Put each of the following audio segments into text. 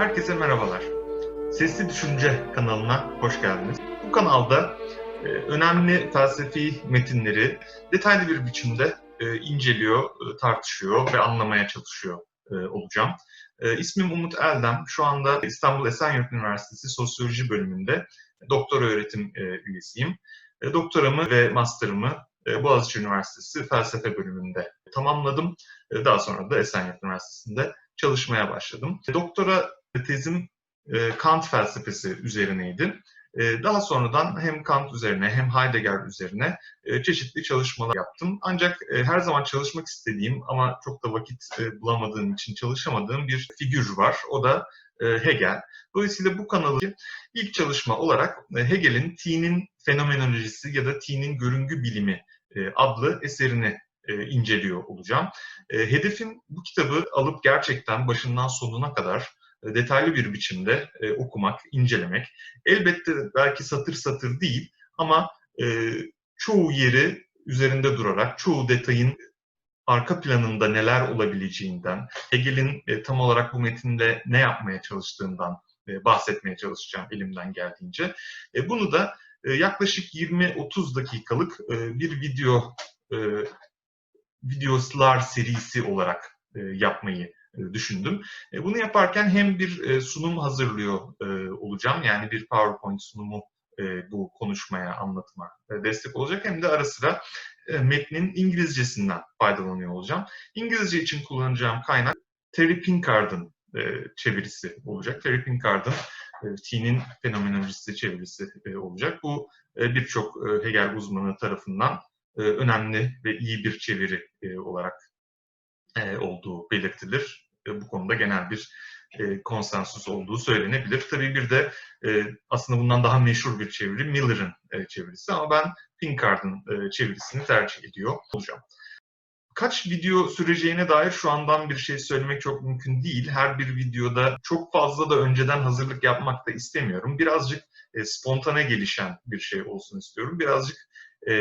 Herkese merhabalar. Sesli Düşünce kanalına hoş geldiniz. Bu kanalda e, önemli felsefi metinleri detaylı bir biçimde e, inceliyor, e, tartışıyor ve anlamaya çalışıyor olacağım. İsmim Umut Eldem. Şu anda İstanbul Esenyurt Üniversitesi Sosyoloji bölümünde doktora öğretim üyesiyim. Doktoramı ve master'ımı Boğaziçi Üniversitesi Felsefe bölümünde tamamladım. Daha sonra da Esenyurt Üniversitesi'nde çalışmaya başladım. Doktora tezim e, Kant felsefesi üzerineydi. E, daha sonradan hem Kant üzerine hem Heidegger üzerine e, çeşitli çalışmalar yaptım. Ancak her zaman çalışmak istediğim ama çok da vakit bulamadığım için çalışamadığım bir figür var. O da Hegel. Dolayısıyla bu kanalı ilk çalışma olarak Hegel'in T'nin fenomenolojisi ya da T'nin görüngü bilimi adlı eserini inceliyor olacağım. Hedefim bu kitabı alıp gerçekten başından sonuna kadar e, detaylı bir biçimde e, okumak, incelemek. Elbette belki satır satır değil ama e, çoğu yeri üzerinde durarak, çoğu detayın arka planında neler olabileceğinden, Hegel'in e, tam olarak bu metinde ne yapmaya çalıştığından e, bahsetmeye çalışacağım elimden geldiğince. E, bunu da e, yaklaşık 20-30 dakikalık e, bir video e, videolar serisi olarak e, yapmayı e, düşündüm. E, bunu yaparken hem bir e, sunum hazırlıyor olacağım, yani bir PowerPoint sunumu bu konuşmaya, anlatıma destek olacak hem de ara sıra metnin İngilizcesinden faydalanıyor olacağım. İngilizce için kullanacağım kaynak Terry Pinkard'ın çevirisi olacak. Terry Pinkard'ın T'nin fenomenolojisi çevirisi olacak. Bu birçok Hegel uzmanı tarafından önemli ve iyi bir çeviri olarak e, olduğu belirtilir. Bu konuda genel bir e, konsensus olduğu söylenebilir. Tabii bir de e, aslında bundan daha meşhur bir çeviri Miller'ın e, çevirisi ama ben Pinkard'ın çevirisini tercih ediyor olacağım. Kaç video süreceğine dair şu andan bir şey söylemek çok mümkün değil. Her bir videoda çok fazla da önceden hazırlık yapmak da istemiyorum. Birazcık spontane gelişen bir şey olsun istiyorum. Birazcık e,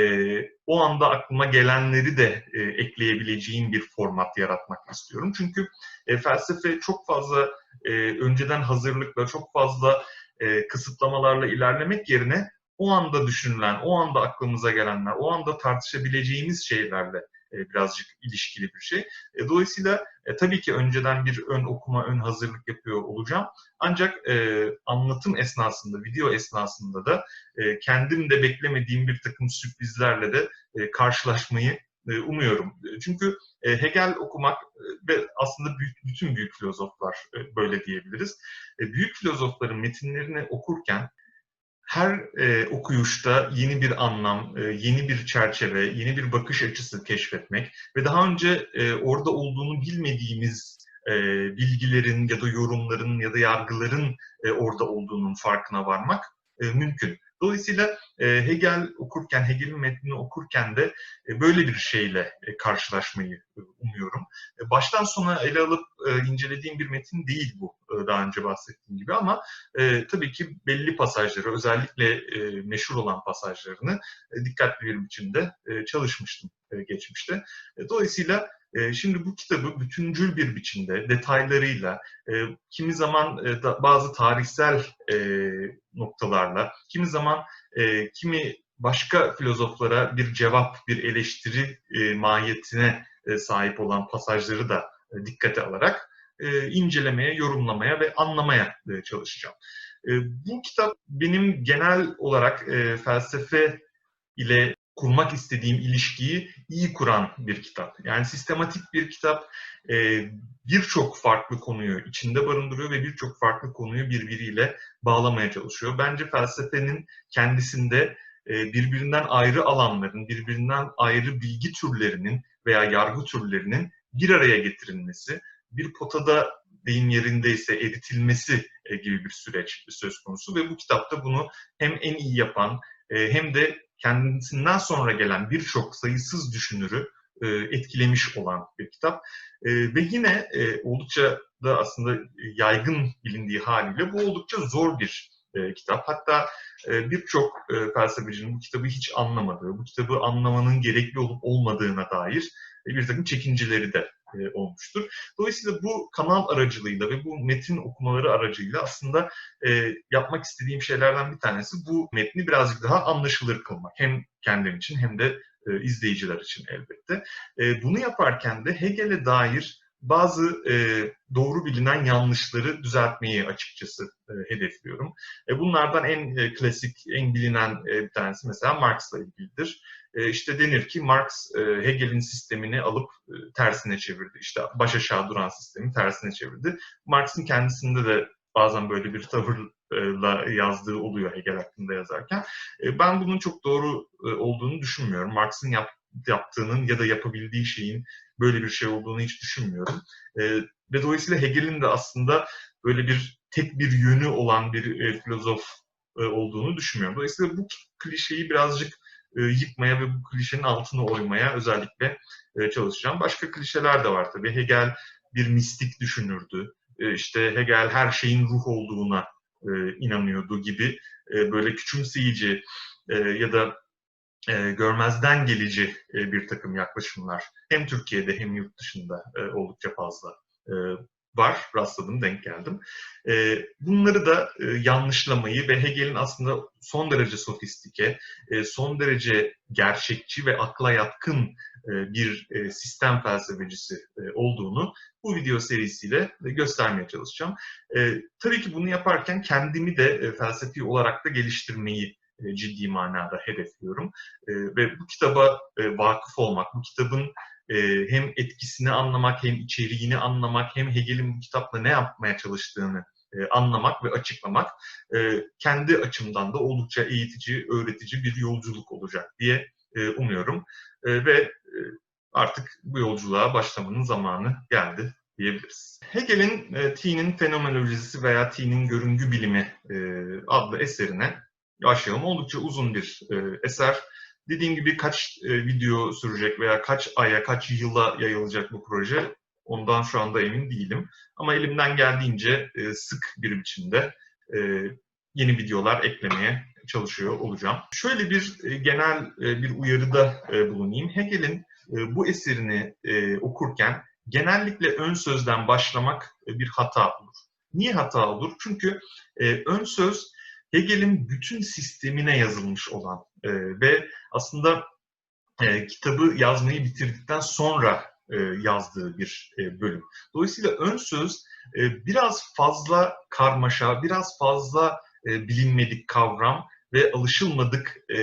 o anda aklıma gelenleri de e, ekleyebileceğim bir format yaratmak istiyorum. Çünkü e, felsefe çok fazla e, önceden hazırlıkla, çok fazla e, kısıtlamalarla ilerlemek yerine o anda düşünülen, o anda aklımıza gelenler, o anda tartışabileceğimiz şeylerle e, birazcık ilişkili bir şey. E, dolayısıyla e, tabii ki önceden bir ön okuma, ön hazırlık yapıyor olacağım. Ancak anlatım esnasında, video esnasında da kendim de beklemediğim bir takım sürprizlerle de karşılaşmayı umuyorum. Çünkü Hegel okumak ve aslında bütün büyük filozoflar böyle diyebiliriz. Büyük filozofların metinlerini okurken her e, okuyuşta yeni bir anlam, e, yeni bir çerçeve, yeni bir bakış açısı keşfetmek ve daha önce e, orada olduğunu bilmediğimiz e, bilgilerin ya da yorumların ya da yargıların e, orada olduğunun farkına varmak e, mümkün. Dolayısıyla e, Hegel okurken, Hegel'in metnini okurken de e, böyle bir şeyle e, karşılaşmayı umuyorum. Baştan sona ele alıp incelediğim bir metin değil bu daha önce bahsettiğim gibi ama tabii ki belli pasajları, özellikle meşhur olan pasajlarını dikkatli bir biçimde çalışmıştım geçmişte. E, dolayısıyla şimdi bu kitabı bütüncül bir biçimde, detaylarıyla, e, kimi zaman e, bazı tarihsel e, noktalarla, kimi zaman kimi başka filozoflara bir cevap, bir eleştiri mahiyetine sahip olan pasajları da dikkate alarak incelemeye, yorumlamaya ve anlamaya çalışacağım. Bu kitap benim genel olarak felsefe ile kurmak istediğim ilişkiyi iyi kuran bir kitap. Yani sistematik bir kitap e, birçok farklı konuyu içinde barındırıyor ve birçok farklı konuyu birbiriyle bağlamaya çalışıyor. Bence felsefenin kendisinde e, birbirinden ayrı alanların, birbirinden ayrı bilgi türlerinin veya yargı türlerinin bir araya getirilmesi, bir potada deyim yerindeyse eritilmesi e, gibi bir süreç söz konusu ve bu kitapta bunu hem en iyi yapan hem de kendisinden sonra gelen birçok sayısız düşünürü e, etkilemiş olan bir kitap. E, ve yine e, oldukça da aslında yaygın bilindiği haliyle bu oldukça zor bir e, kitap. Hatta e, birçok e, felsefecinin bu kitabı hiç anlamadığı, bu kitabı anlamanın gerekli olup olmadığına dair e, bir takım çekinceleri de e, olmuştur. Dolayısıyla bu kanal aracılığıyla ve bu metin okumaları aracıyla aslında e, yapmak istediğim şeylerden bir tanesi bu metni birazcık daha anlaşılır kılmak. Hem kendim için hem de e, izleyiciler için elbette. E, bunu yaparken de Hegel'e dair bazı e, doğru bilinen yanlışları düzeltmeyi açıkçası e, hedefliyorum. E, bunlardan en e, klasik, en bilinen e, bir tanesi mesela Marx'la ilgilidir. E, işte denir ki Marx e, Hegel'in sistemini alıp e, tersine çevirdi. İşte baş aşağı duran sistemi tersine çevirdi. Marx'ın kendisinde de bazen böyle bir tavırla yazdığı oluyor Hegel hakkında yazarken. E, ben bunun çok doğru e, olduğunu düşünmüyorum. Marx'ın yap, yaptığının ya da yapabildiği şeyin böyle bir şey olduğunu hiç düşünmüyorum. E, ve dolayısıyla Hegel'in de aslında böyle bir tek bir yönü olan bir filozof olduğunu düşünmüyorum. Dolayısıyla bu klişeyi birazcık yıkmaya ve bu klişenin altını oymaya özellikle çalışacağım. Başka klişeler de var tabii. Hegel bir mistik düşünürdü. İşte Hegel her şeyin ruh olduğuna inanıyordu gibi böyle küçümseyici ya da görmezden gelici bir takım yaklaşımlar hem Türkiye'de hem yurt dışında oldukça fazla var, rastladım, denk geldim. E, bunları da e, yanlışlamayı ve Hegel'in aslında son derece sofistike, e, son derece gerçekçi ve akla yatkın e, bir e, sistem felsefecisi e, olduğunu bu video serisiyle e, göstermeye çalışacağım. E, tabii ki bunu yaparken kendimi de e, felsefi olarak da geliştirmeyi e, ciddi manada hedefliyorum. E, ve bu kitaba e, vakıf olmak, bu kitabın e, hem etkisini anlamak, hem içeriğini anlamak, hem Hegel'in bu kitapla ne yapmaya çalıştığını anlamak ve açıklamak kendi açımdan da oldukça eğitici, öğretici bir yolculuk olacak diye umuyorum. Ve artık bu yolculuğa başlamanın zamanı geldi diyebiliriz. Hegel'in T'nin fenomenolojisi veya T'nin görüngü bilimi adlı eserine başlayalım. Oldukça uzun bir e, eser Dediğim gibi kaç e, video sürecek veya kaç aya, kaç yıla yayılacak bu proje ondan şu anda emin değilim. Ama elimden geldiğince e, sık bir biçimde e, yeni videolar eklemeye çalışıyor olacağım. Şöyle bir e, genel e, bir uyarıda e, bulunayım. Hegel'in e, bu eserini e, okurken genellikle ön sözden başlamak e, bir hata olur. Niye hata olur? Çünkü e, ön söz Hegel'in bütün sistemine yazılmış olan e, ve aslında e, kitabı yazmayı bitirdikten sonra e, yazdığı bir e, bölüm. Dolayısıyla ön söz e, biraz fazla karmaşa, biraz fazla e, bilinmedik kavram ve alışılmadık e,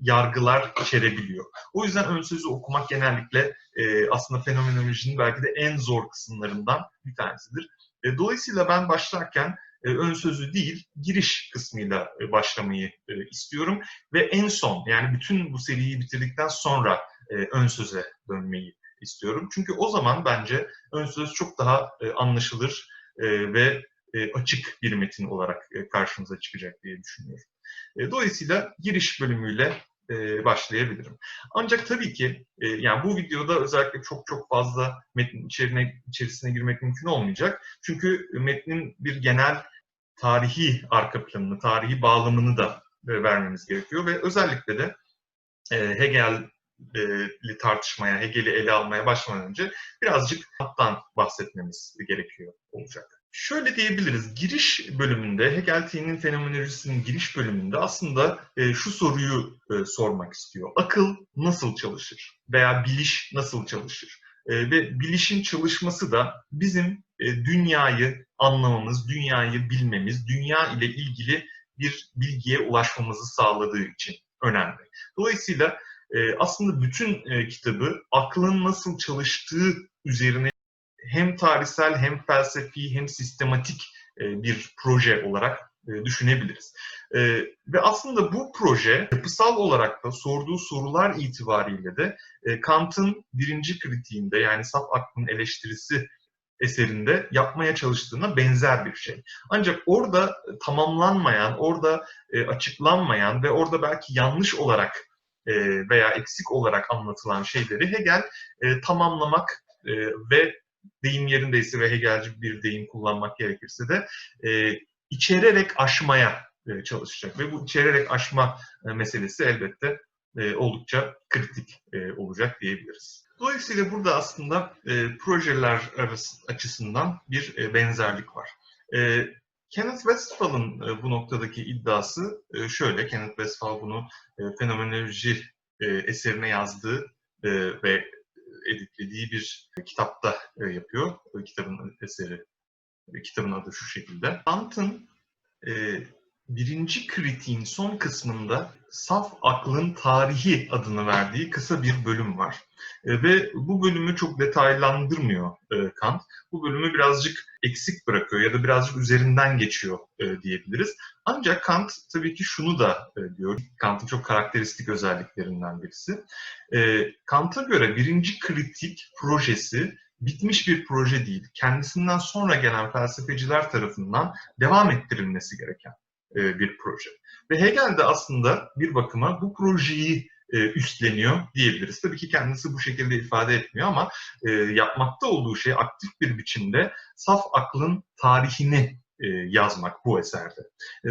yargılar içerebiliyor. O yüzden ön sözü okumak genellikle e, aslında fenomenolojinin belki de en zor kısımlarından bir tanesidir. E, dolayısıyla ben başlarken ön sözü değil, giriş kısmıyla e, başlamayı e, istiyorum. Ve en son, yani bütün bu seriyi bitirdikten sonra ön söze dönmeyi istiyorum. Çünkü o zaman bence ön söz çok daha anlaşılır ve açık bir metin olarak karşımıza çıkacak diye düşünüyorum. Dolayısıyla giriş bölümüyle başlayabilirim. Ancak tabii ki yani bu videoda özellikle çok çok fazla metnin içerine, içerisine girmek mümkün olmayacak. Çünkü metnin bir genel tarihi arka planını, tarihi bağlamını da e, vermemiz gerekiyor ve özellikle de e, Hegel'i tartışmaya, Hegel'i ele almaya başlamadan önce birazcık Kant'tan bahsetmemiz gerekiyor olacak. Şöyle diyebiliriz, giriş bölümünde, Hegel T'nin fenomenolojisinin giriş bölümünde aslında e, şu soruyu sormak istiyor. Akıl nasıl çalışır? Veya biliş nasıl çalışır? Ve bilişin çalışması da bizim dünyayı anlamamız, dünyayı bilmemiz, dünya ile ilgili bir bilgiye ulaşmamızı sağladığı için önemli. Dolayısıyla e, aslında bütün e, kitabı aklın nasıl çalıştığı üzerine hem tarihsel hem felsefi hem sistematik e, bir proje olarak e, düşünebiliriz. E, ve aslında bu proje yapısal olarak da sorduğu sorular itibariyle de e, Kant'ın birinci kritiğinde yani saf aklın eleştirisi eserinde yapmaya çalıştığına benzer bir şey. Ancak orada tamamlanmayan, orada açıklanmayan ve orada belki yanlış olarak veya eksik olarak anlatılan şeyleri Hegel tamamlamak ve deyim yerindeyse ve Hegelci bir deyim kullanmak gerekirse de içererek aşmaya e, çalışacak. Ve bu içererek aşma e, meselesi elbette e, oldukça kritik olacak. olacak diyebiliriz. Dolayısıyla burada aslında e, projeler arası, açısından bir e, benzerlik var. E, Kenneth Westphal'ın e, bu noktadaki iddiası e, şöyle. Kenneth Westphal bunu e, fenomenoloji e, eserine yazdığı e, ve editlediği bir kitapta e, yapıyor. E, kitabın eseri, e, kitabın adı şu şekilde. Kant'ın e, birinci kritiğin son kısmında saf aklın tarihi adını verdiği kısa bir bölüm var. E, ve bu bölümü çok detaylandırmıyor e, Kant. Bu bölümü birazcık eksik bırakıyor ya da birazcık üzerinden geçiyor e, diyebiliriz. Ancak Kant tabii ki şunu da diyor. Kant'ın çok karakteristik özelliklerinden birisi. Kant'a göre birinci kritik projesi bitmiş bir proje değil. Kendisinden sonra gelen felsefeciler tarafından devam ettirilmesi gereken e, bir proje. Ve Hegel de aslında bir bakıma bu projeyi e, üstleniyor diyebiliriz. Tabii ki kendisi bu şekilde ifade etmiyor ama e, yapmakta olduğu şey aktif bir biçimde saf aklın tarihini yazmak bu eserde.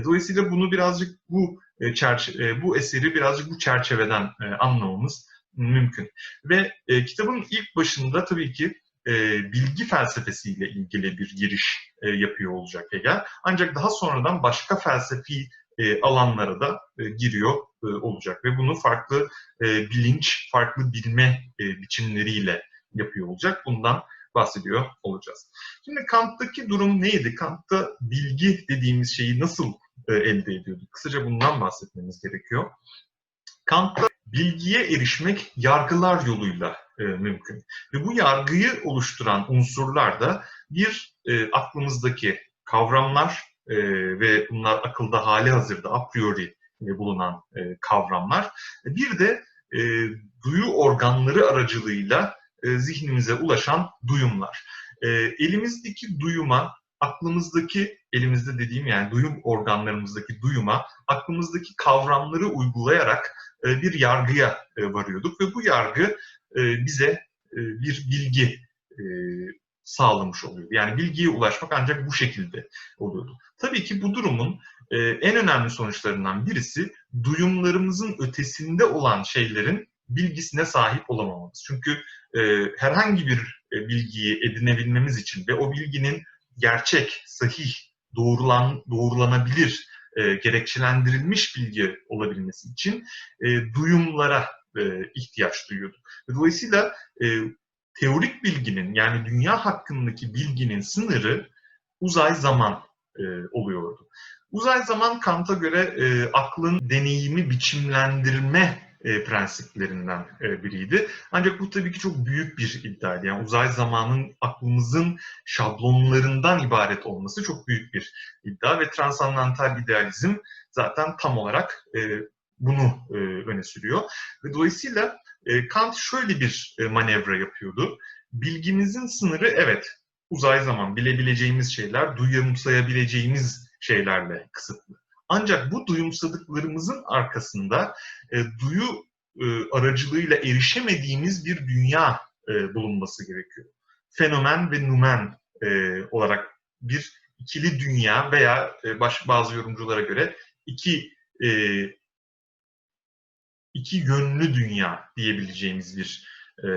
Dolayısıyla bunu birazcık bu çerçe bu eseri birazcık bu çerçeveden anlamamız mümkün. Ve kitabın ilk başında tabii ki e, bilgi felsefesiyle ilgili bir giriş e, yapıyor olacak Hegel. Ancak daha sonradan başka felsefi e, alanlara da e, giriyor e, olacak ve bunu farklı e, bilinç, farklı bilme e, biçimleriyle yapıyor olacak. Bundan bahsediyor olacağız. Şimdi Kant'taki durum neydi? Kant'ta bilgi dediğimiz şeyi nasıl e, elde ediyorduk? Kısaca bundan bahsetmemiz gerekiyor. Kant'ta bilgiye erişmek yargılar yoluyla e, mümkün. Ve bu yargıyı oluşturan unsurlar da bir e, aklımızdaki kavramlar e, ve bunlar akılda hali hazırda a priori e, bulunan e, kavramlar. Bir de e, duyu organları aracılığıyla e, zihnimize ulaşan duyumlar. E, elimizdeki duyuma, aklımızdaki, elimizde dediğim yani duyum organlarımızdaki duyuma, aklımızdaki kavramları uygulayarak e, bir yargıya e, varıyorduk ve bu yargı bize bir bilgi sağlamış oluyordu. Yani bilgiye ulaşmak ancak bu şekilde oluyordu. Tabii ki bu durumun en önemli sonuçlarından birisi duyumlarımızın ötesinde olan şeylerin bilgisine sahip olamamamız. Çünkü herhangi bir bilgiyi edinebilmemiz için ve o bilginin gerçek, sahih, doğrulan, doğrulanabilir e, gerekçelendirilmiş bilgi olabilmesi için e, duyumlara e, ihtiyaç duyuyordu. Dolayısıyla e, teorik bilginin yani dünya hakkındaki bilginin sınırı uzay zaman e, oluyordu. Uzay zaman Kant'a göre e, aklın deneyimi biçimlendirme e, prensiplerinden e, biriydi. Ancak bu tabii ki çok büyük bir iddiaydı. Yani uzay zamanın aklımızın şablonlarından ibaret olması çok büyük bir iddia ve transandantal idealizm zaten tam olarak e, bunu e, öne sürüyor. Ve dolayısıyla e, Kant şöyle bir e, manevra yapıyordu. Bilgimizin sınırı evet uzay zaman bilebileceğimiz şeyler, duyumsayabileceğimiz şeylerle kısıtlı. Ancak bu duyumsadıklarımızın arkasında e, duyu e, aracılığıyla erişemediğimiz bir dünya e, bulunması gerekiyor. Fenomen ve numen e, olarak bir ikili dünya veya e, baş, bazı yorumculara göre iki e, iki yönlü dünya diyebileceğimiz bir e,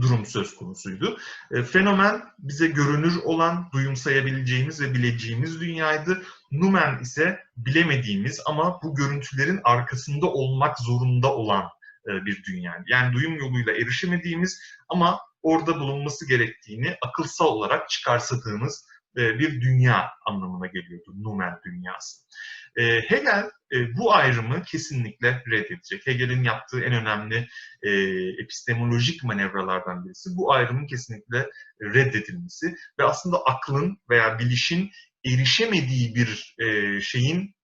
durum söz konusuydu. E, fenomen bize görünür olan, duyumsayabileceğimiz ve bileceğimiz dünyaydı. Numen ise bilemediğimiz ama bu görüntülerin arkasında olmak zorunda olan e, bir dünya. Yani duyum yoluyla erişemediğimiz ama orada bulunması gerektiğini akılsal olarak çıkarsadığımız bir dünya anlamına geliyordu Numen dünyası. E, Hegel e, bu ayrımı kesinlikle reddedecek. Hegel'in yaptığı en önemli epistemolojik manevralardan birisi bu ayrımın kesinlikle reddedilmesi ve aslında aklın veya bilişin erişemediği bir şeyin,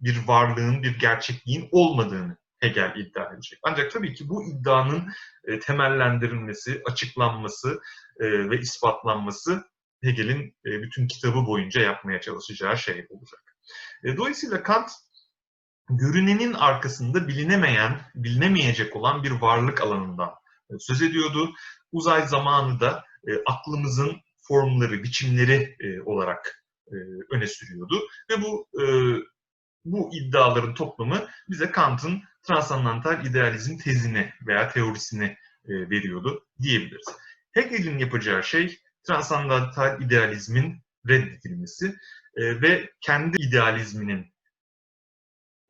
bir varlığın, bir gerçekliğin olmadığını Hegel iddia edecek. Ancak tabii ki bu iddianın temellendirilmesi, açıklanması ve ispatlanması Hegel'in e, bütün kitabı boyunca yapmaya çalışacağı şey olacak. E, dolayısıyla Kant görünenin arkasında bilinemeyen, bilinemeyecek olan bir varlık alanından e, söz ediyordu. Uzay zamanı da aklımızın formları, biçimleri olarak öne sürüyordu. Ve bu bu iddiaların toplamı bize Kant'ın transandantal idealizm tezini veya teorisini veriyordu diyebiliriz. Hegel'in yapacağı şey transandantal idealizmin reddedilmesi e, ve kendi idealizminin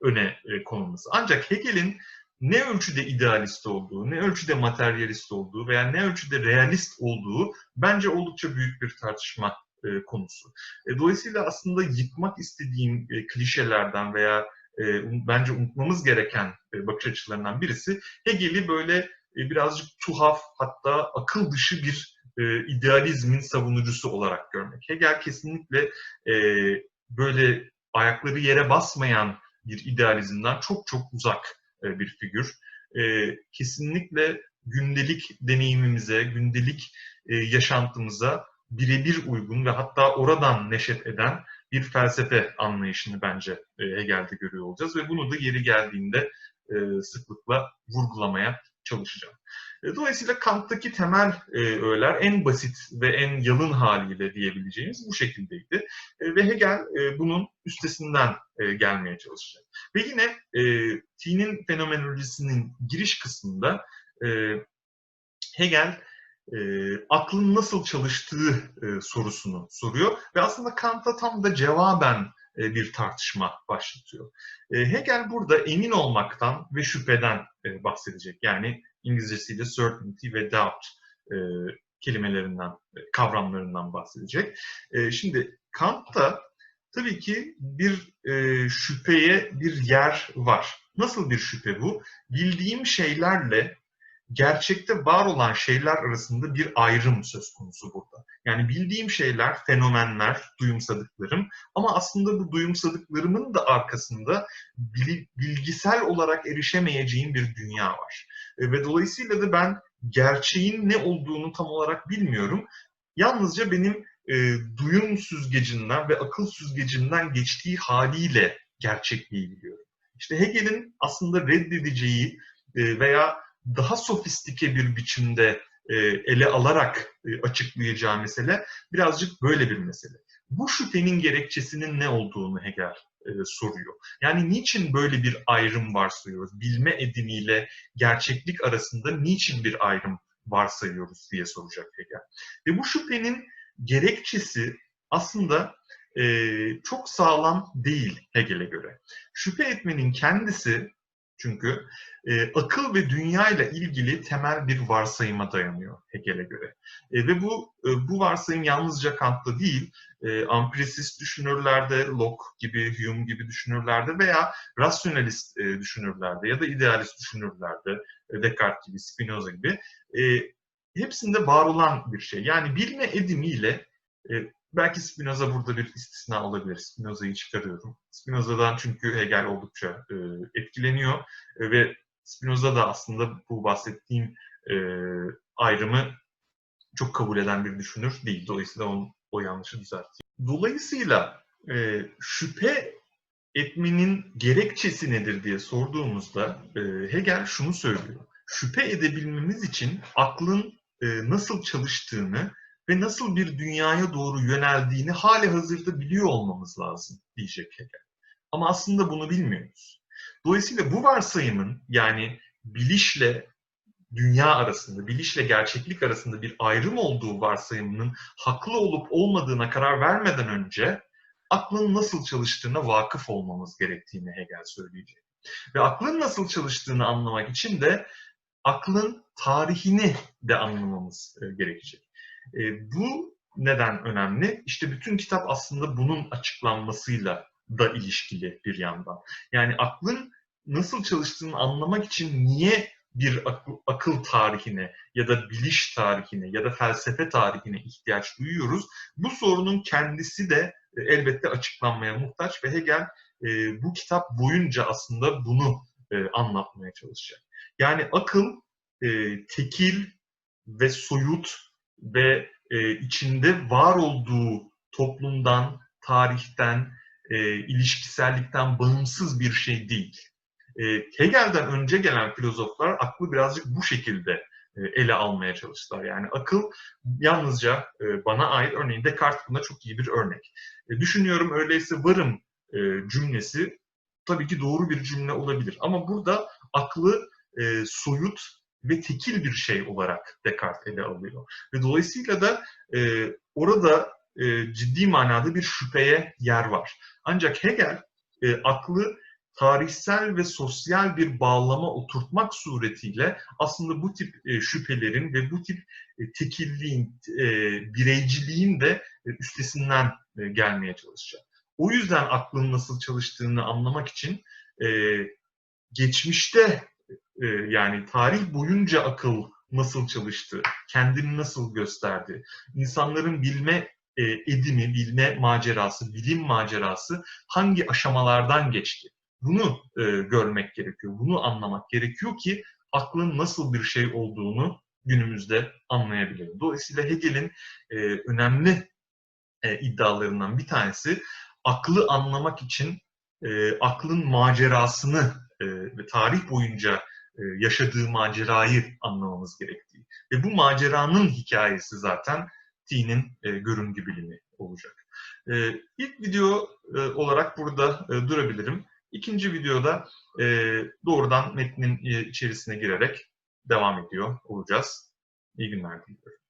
öne e, konulması. Ancak Hegel'in ne ölçüde idealist olduğu, ne ölçüde materyalist olduğu veya ne ölçüde realist olduğu bence oldukça büyük bir tartışma e, konusu. Dolayısıyla aslında yıkmak istediğim klişelerden veya e, bence unutmamız gereken bakış açılarından birisi Hegel'i böyle birazcık tuhaf hatta akıl dışı bir e, idealizmin savunucusu olarak görmek. Hegel kesinlikle e, böyle ayakları yere basmayan bir idealizmden çok çok uzak e, bir figür. E, kesinlikle gündelik deneyimimize, gündelik e, yaşantımıza birebir uygun ve hatta oradan neşet eden bir felsefe anlayışını bence Hegel'de görüyor olacağız ve bunu da yeri geldiğinde sıklıkla vurgulamaya çalışacağım. Dolayısıyla Kant'taki temel öğeler en basit ve en yalın haliyle diyebileceğimiz bu şekildeydi. Ve Hegel bunun üstesinden gelmeye çalışacak. Ve yine T'nin fenomenolojisinin giriş kısmında Hegel e, aklın nasıl çalıştığı e, sorusunu soruyor ve aslında Kant'a tam da cevaben e, bir tartışma başlatıyor. E, Hegel burada emin olmaktan ve şüpheden e, bahsedecek. Yani İngilizcesiyle certainty ve doubt e, kelimelerinden, e, kavramlarından bahsedecek. E, şimdi Kant'ta tabii ki bir e, şüpheye bir yer var. Nasıl bir şüphe bu? Bildiğim şeylerle gerçekte var olan şeyler arasında bir ayrım söz konusu burada. Yani bildiğim şeyler, fenomenler, duyumsadıklarım ama aslında bu duyumsadıklarımın da arkasında bilgisel olarak erişemeyeceğim bir dünya var. E, ve dolayısıyla da ben gerçeğin ne olduğunu tam olarak bilmiyorum. Yalnızca benim e, duyum süzgecinden ve akıl süzgecinden geçtiği haliyle gerçekliği biliyorum. İşte Hegel'in aslında reddedeceği e, veya daha sofistike bir biçimde e, ele alarak e, açıklayacağı mesele birazcık böyle bir mesele. Bu şüphenin gerekçesinin ne olduğunu Hegel e, soruyor. Yani niçin böyle bir ayrım varsayıyoruz? Bilme edimiyle gerçeklik arasında niçin bir ayrım varsayıyoruz diye soracak Hegel. Ve bu şüphenin gerekçesi aslında e, çok sağlam değil Hegel'e göre. Şüphe etmenin kendisi çünkü e, akıl ve dünya ile ilgili temel bir varsayıma dayanıyor Hegel'e göre. E, ve bu e, bu varsayım yalnızca Kant'ta değil, e, ampirisist düşünürlerde, Locke gibi, Hume gibi düşünürlerde veya rasyonalist e, düşünürlerde ya da idealist düşünürlerde, e, Descartes gibi, Spinoza gibi e, hepsinde var olan bir şey. Yani bilme edimiyle e, Belki Spinoza burada bir istisna olabilir. Spinoza'yı çıkarıyorum. Spinoza'dan çünkü Hegel oldukça e, etkileniyor e, ve Spinoza da aslında bu bahsettiğim e, ayrımı çok kabul eden bir düşünür değil. Dolayısıyla on, o yanlışı düzeltiyor. Dolayısıyla e, şüphe etmenin gerekçesi nedir diye sorduğumuzda e, Hegel şunu söylüyor. Şüphe edebilmemiz için aklın e, nasıl çalıştığını ve nasıl bir dünyaya doğru yöneldiğini hali hazırda biliyor olmamız lazım diyecek Hegel. Ama aslında bunu bilmiyoruz. Dolayısıyla bu varsayımın yani bilişle dünya arasında, bilişle gerçeklik arasında bir ayrım olduğu varsayımının haklı olup olmadığına karar vermeden önce aklın nasıl çalıştığına vakıf olmamız gerektiğini Hegel söyleyecek. Ve aklın nasıl çalıştığını anlamak için de aklın tarihini de anlamamız e, gerekecek. E, bu neden önemli? İşte bütün kitap aslında bunun açıklanmasıyla da ilişkili bir yandan. Yani aklın nasıl çalıştığını anlamak için niye bir akıl, akıl tarihine ya da biliş tarihine ya da felsefe tarihine ihtiyaç duyuyoruz? Bu sorunun kendisi de e, elbette açıklanmaya muhtaç ve Hegel e, bu kitap boyunca aslında bunu e, anlatmaya çalışacak. Yani akıl e, tekil ve soyut ve e, içinde var olduğu toplumdan, tarihten, e, ilişkisellikten bağımsız bir şey değil. E, Hegel'den önce gelen filozoflar aklı birazcık bu şekilde e, ele almaya çalıştılar. Yani akıl yalnızca e, bana ait, örneğin Descartes buna çok iyi bir örnek. E, düşünüyorum öyleyse varım cümlesi tabii ki doğru bir cümle olabilir. Ama burada aklı soyut ve tekil bir şey olarak Descartes ele alıyor. Ve dolayısıyla da e, orada e, ciddi manada bir şüpheye yer var. Ancak Hegel e, aklı tarihsel ve sosyal bir bağlama oturtmak suretiyle aslında bu tip e, şüphelerin ve bu tip e, tekilliğin, e, bireyciliğin de e, üstesinden e, gelmeye çalışacak. O yüzden aklın nasıl çalıştığını anlamak için e, geçmişte e, yani tarih boyunca akıl nasıl çalıştı, kendini nasıl gösterdi, insanların bilme e, edimi, bilme macerası, bilim macerası hangi aşamalardan geçti? Bunu e, görmek gerekiyor, bunu anlamak gerekiyor ki aklın nasıl bir şey olduğunu günümüzde anlayabilirim. Dolayısıyla Hegel'in e, önemli e, iddialarından bir tanesi aklı anlamak için e, aklın macerasını ve tarih boyunca e, yaşadığı macerayı anlamamız gerektiği. Ve bu maceranın hikayesi zaten T'nin e, görüngü bilimi olacak. E, ilk video e, olarak burada e, durabilirim. İkinci videoda e, doğrudan metnin e, içerisine girerek devam ediyor olacağız. İyi günler diliyorum.